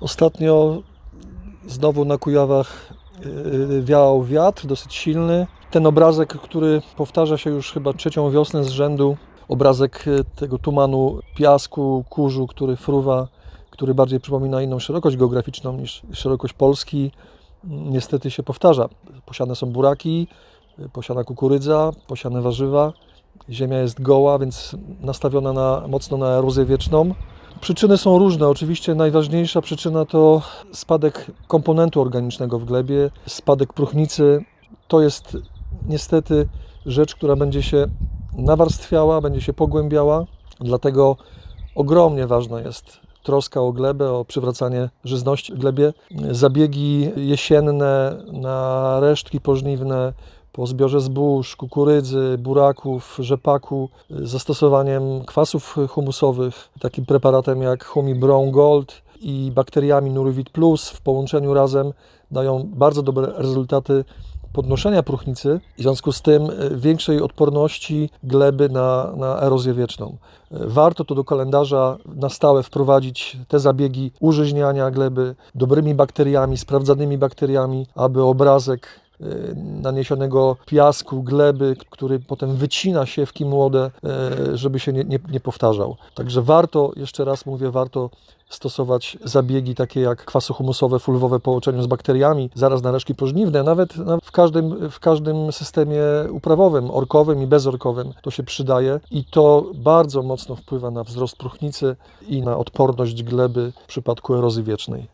Ostatnio znowu na Kujawach yy, wiał wiatr dosyć silny. Ten obrazek, który powtarza się już chyba trzecią wiosnę z rzędu, obrazek yy, tego tumanu piasku, kurzu, który fruwa, który bardziej przypomina inną szerokość geograficzną niż szerokość Polski, niestety się powtarza. Posiane są buraki, posiana kukurydza, posiane warzywa. Ziemia jest goła, więc nastawiona na, mocno na erozję wieczną. Przyczyny są różne. Oczywiście najważniejsza przyczyna to spadek komponentu organicznego w glebie, spadek próchnicy. To jest niestety rzecz, która będzie się nawarstwiała, będzie się pogłębiała. Dlatego ogromnie ważna jest troska o glebę, o przywracanie żyzności glebie. Zabiegi jesienne na resztki pożniwne po zbiorze zbóż, kukurydzy, buraków, rzepaku, zastosowaniem kwasów humusowych, takim preparatem jak Humi Brown Gold i bakteriami Nurivit Plus w połączeniu razem dają bardzo dobre rezultaty podnoszenia próchnicy, w związku z tym y, większej odporności gleby na, na erozję wieczną. Y, Warto to do kalendarza na stałe wprowadzić te zabiegi użyźniania gleby dobrymi bakteriami, sprawdzanymi bakteriami, aby obrazek naniesionego piasku, gleby, który potem wycina siewki młode, y, żeby się nie, nie, nie powtarzał. Także warto, jeszcze raz mówię, warto stosować zabiegi takie jak kwasy humusowe, fulwowe po połączeniu z bakteriami, zaraz na reszki pożniwne, nawet na- w każdym, w każdym systemie uprawowym, orkowym i bezorkowym to się przydaje i to bardzo mocno wpływa na wzrost próchnicy i na odporność gleby w przypadku erozji wiecznej.